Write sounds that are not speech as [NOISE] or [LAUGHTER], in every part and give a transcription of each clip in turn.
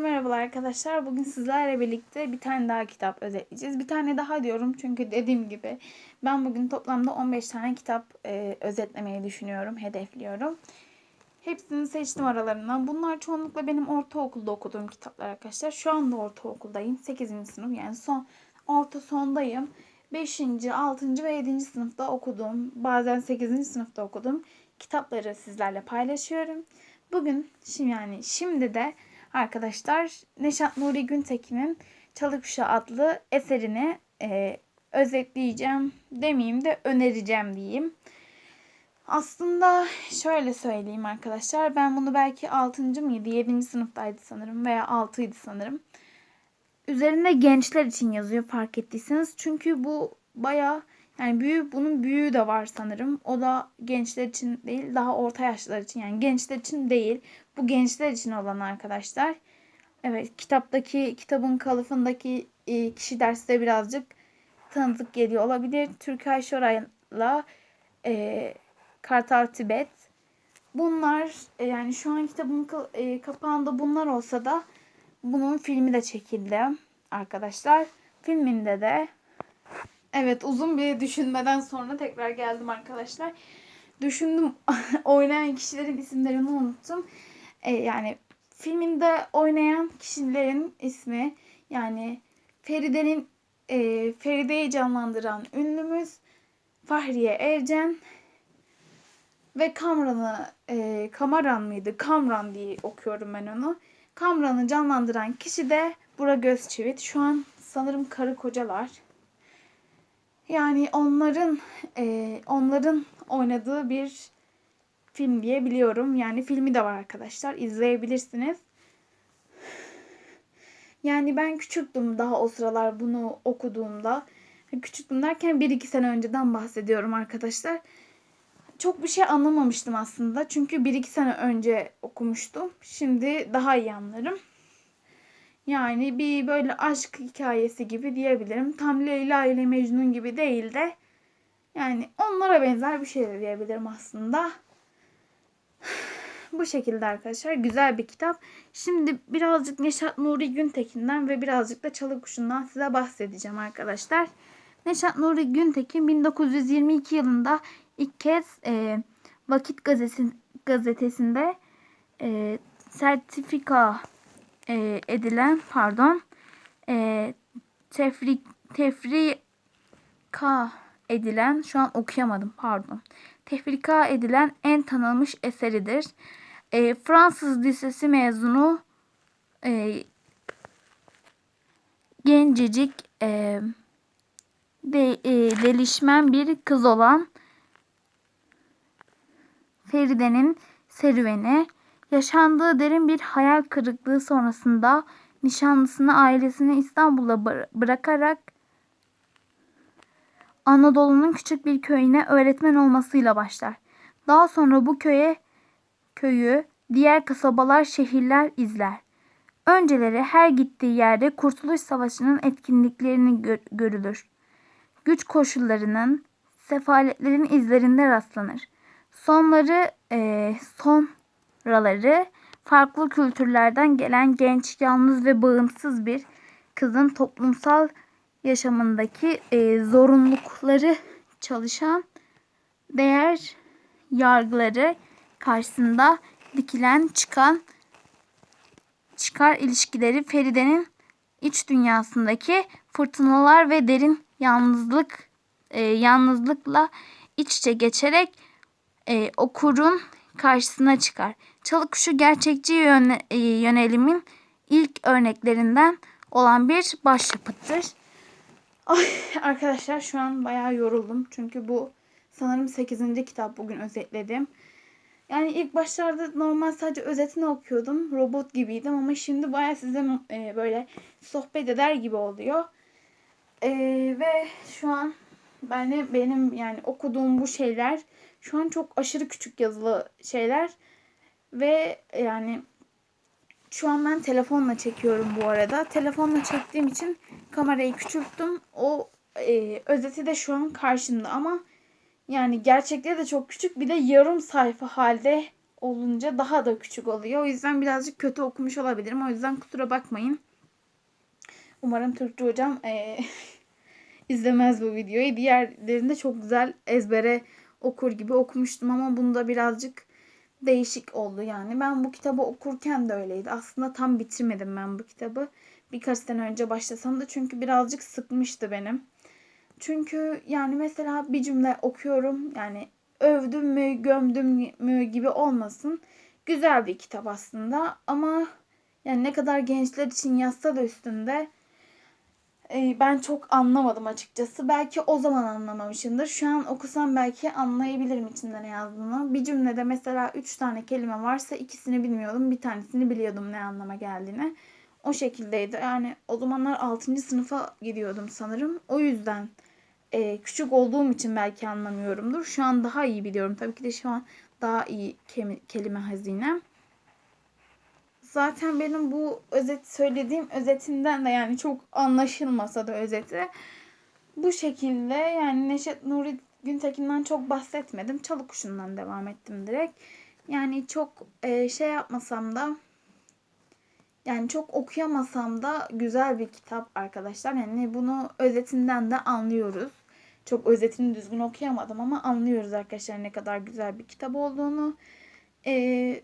Merhabalar arkadaşlar. Bugün sizlerle birlikte bir tane daha kitap özetleyeceğiz. Bir tane daha diyorum çünkü dediğim gibi ben bugün toplamda 15 tane kitap e, özetlemeyi düşünüyorum, hedefliyorum. Hepsini seçtim aralarından. Bunlar çoğunlukla benim ortaokulda okuduğum kitaplar arkadaşlar. Şu anda ortaokuldayım. 8. sınıf yani son orta sondayım. 5. 6. ve 7. sınıfta okuduğum, bazen 8. sınıfta okuduğum kitapları sizlerle paylaşıyorum. Bugün şimdi yani şimdi de arkadaşlar Neşat Nuri Güntekin'in Çalı adlı eserini e, özetleyeceğim demeyeyim de önereceğim diyeyim. Aslında şöyle söyleyeyim arkadaşlar. Ben bunu belki 6. mıydı 7. sınıftaydı sanırım veya 6'ydı sanırım. Üzerinde gençler için yazıyor fark ettiyseniz. Çünkü bu baya yani büyük bunun büyüğü de var sanırım. O da gençler için değil, daha orta yaşlılar için. Yani gençler için değil. Bu gençler için olan arkadaşlar. Evet, kitaptaki kitabın kalıfındaki e, kişi derste birazcık tanıdık geliyor olabilir. Türkay Şoray'la e, Kartal Tibet. Bunlar e, yani şu an kitabın e, kapağında bunlar olsa da bunun filmi de çekildi arkadaşlar. Filminde de Evet uzun bir düşünmeden sonra tekrar geldim arkadaşlar. Düşündüm [LAUGHS] oynayan kişilerin isimlerini unuttum. Ee, yani filminde oynayan kişilerin ismi yani Feride'nin e, Feride'yi canlandıran ünlümüz Fahriye Evcen ve Kamran'ı e, Kamaran mıydı? Kamran diye okuyorum ben onu. Kamran'ı canlandıran kişi de Bura Gözçivit. Şu an sanırım karı kocalar. Yani onların e, onların oynadığı bir film diye biliyorum. Yani filmi de var arkadaşlar. İzleyebilirsiniz. Yani ben küçüktüm daha o sıralar bunu okuduğumda. Küçüktüm derken 1-2 sene önceden bahsediyorum arkadaşlar. Çok bir şey anlamamıştım aslında. Çünkü 1-2 sene önce okumuştum. Şimdi daha iyi anlarım. Yani bir böyle aşk hikayesi gibi diyebilirim. Tam Leyla ile Mecnun gibi değil de yani onlara benzer bir şey de diyebilirim aslında. [SIGHS] Bu şekilde arkadaşlar güzel bir kitap. Şimdi birazcık Neşat Nuri Güntekin'den ve birazcık da Çalı Kuşu'ndan size bahsedeceğim arkadaşlar. Neşat Nuri Güntekin 1922 yılında ilk kez e, Vakit Gazetesi, gazetesinde e, sertifika e, edilen pardon e, tefrik tefrika edilen şu an okuyamadım pardon tefrika edilen en tanınmış eseridir. E, Fransız lisesi mezunu e, gencecik e, de, e, delişmen bir kız olan Feride'nin serüveni Yaşandığı derin bir hayal kırıklığı sonrasında nişanlısını ailesini İstanbul'a bırakarak Anadolu'nun küçük bir köyüne öğretmen olmasıyla başlar. Daha sonra bu köye köyü diğer kasabalar, şehirler izler. Önceleri her gittiği yerde Kurtuluş Savaşı'nın etkinliklerini gör görülür. Güç koşullarının, sefaletlerin izlerinde rastlanır. Sonları e, son raları farklı kültürlerden gelen genç, yalnız ve bağımsız bir kızın toplumsal yaşamındaki e, zorunlulukları çalışan değer yargıları karşısında dikilen çıkan çıkar ilişkileri Feride'nin iç dünyasındaki fırtınalar ve derin yalnızlık e, yalnızlıkla iç içe geçerek e, okurun karşısına çıkar. Çalıkuşu gerçekçi yöne, e, yönelimin ilk örneklerinden olan bir başyapıttır. Ay, [LAUGHS] arkadaşlar şu an bayağı yoruldum. Çünkü bu sanırım 8. kitap bugün özetledim. Yani ilk başlarda normal sadece özetini okuyordum. Robot gibiydim ama şimdi bayağı size e, böyle sohbet eder gibi oluyor. E, ve şu an ben benim yani okuduğum bu şeyler şu an çok aşırı küçük yazılı şeyler ve yani şu an ben telefonla çekiyorum bu arada. Telefonla çektiğim için kamerayı küçülttüm. O e, özeti de şu an karşımda ama yani gerçekleri de çok küçük. Bir de yarım sayfa halde olunca daha da küçük oluyor. O yüzden birazcık kötü okumuş olabilirim. O yüzden kusura bakmayın. Umarım Türkçe hocam eee, [LAUGHS] izlemez bu videoyu. Diğerlerinde çok güzel ezbere okur gibi okumuştum ama bunda birazcık değişik oldu yani. Ben bu kitabı okurken de öyleydi. Aslında tam bitirmedim ben bu kitabı. Birkaç sene önce başlasam da çünkü birazcık sıkmıştı benim. Çünkü yani mesela bir cümle okuyorum yani övdüm mü gömdüm mü gibi olmasın. Güzel bir kitap aslında ama yani ne kadar gençler için yazsa da üstünde ben çok anlamadım açıkçası. Belki o zaman anlamamışımdır. Şu an okusam belki anlayabilirim içinde ne yazdığını. Bir cümlede mesela üç tane kelime varsa ikisini bilmiyordum. Bir tanesini biliyordum ne anlama geldiğini. O şekildeydi. Yani o zamanlar 6. sınıfa gidiyordum sanırım. O yüzden e, küçük olduğum için belki anlamıyorumdur. Şu an daha iyi biliyorum. Tabii ki de şu an daha iyi kelime hazinem. Zaten benim bu özet söylediğim özetinden de yani çok anlaşılmasa da özeti bu şekilde yani Neşet Nuri Güntekin'den çok bahsetmedim. Çalı Kuşu'ndan devam ettim direkt. Yani çok e, şey yapmasam da yani çok okuyamasam da güzel bir kitap arkadaşlar. Yani bunu özetinden de anlıyoruz. Çok özetini düzgün okuyamadım ama anlıyoruz arkadaşlar ne kadar güzel bir kitap olduğunu. Ee,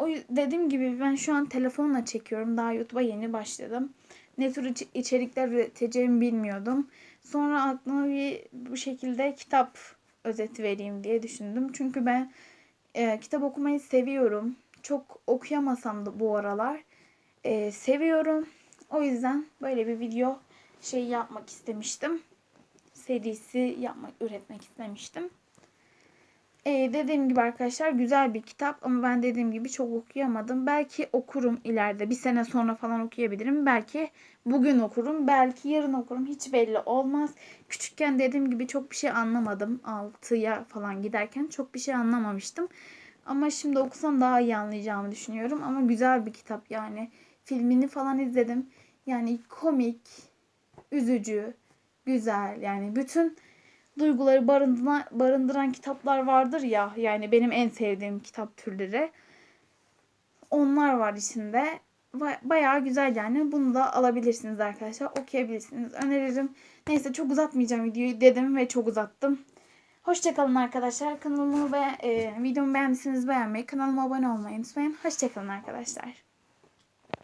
o dediğim gibi ben şu an telefonla çekiyorum. Daha YouTube'a yeni başladım. Ne tür iç- içerikler üreteceğimi bilmiyordum. Sonra aklıma bir bu şekilde kitap özeti vereyim diye düşündüm. Çünkü ben e, kitap okumayı seviyorum. Çok okuyamasam da bu aralar e, seviyorum. O yüzden böyle bir video şey yapmak istemiştim. Serisi yapmak, üretmek istemiştim. E, dediğim gibi arkadaşlar güzel bir kitap ama ben dediğim gibi çok okuyamadım. Belki okurum ileride. Bir sene sonra falan okuyabilirim. Belki bugün okurum. Belki yarın okurum. Hiç belli olmaz. Küçükken dediğim gibi çok bir şey anlamadım. 6'ya falan giderken çok bir şey anlamamıştım. Ama şimdi okusam daha iyi anlayacağımı düşünüyorum. Ama güzel bir kitap yani. Filmini falan izledim. Yani komik, üzücü, güzel. Yani bütün duyguları barındıran, barındıran kitaplar vardır ya. Yani benim en sevdiğim kitap türleri. Onlar var içinde. Ba- Bayağı güzel yani. Bunu da alabilirsiniz arkadaşlar. Okuyabilirsiniz. Öneririm. Neyse çok uzatmayacağım videoyu dedim ve çok uzattım. Hoşçakalın arkadaşlar. Kanalımı ve e, videomu beğendiyseniz beğenmeyi, kanalıma abone olmayı unutmayın. Hoşçakalın arkadaşlar.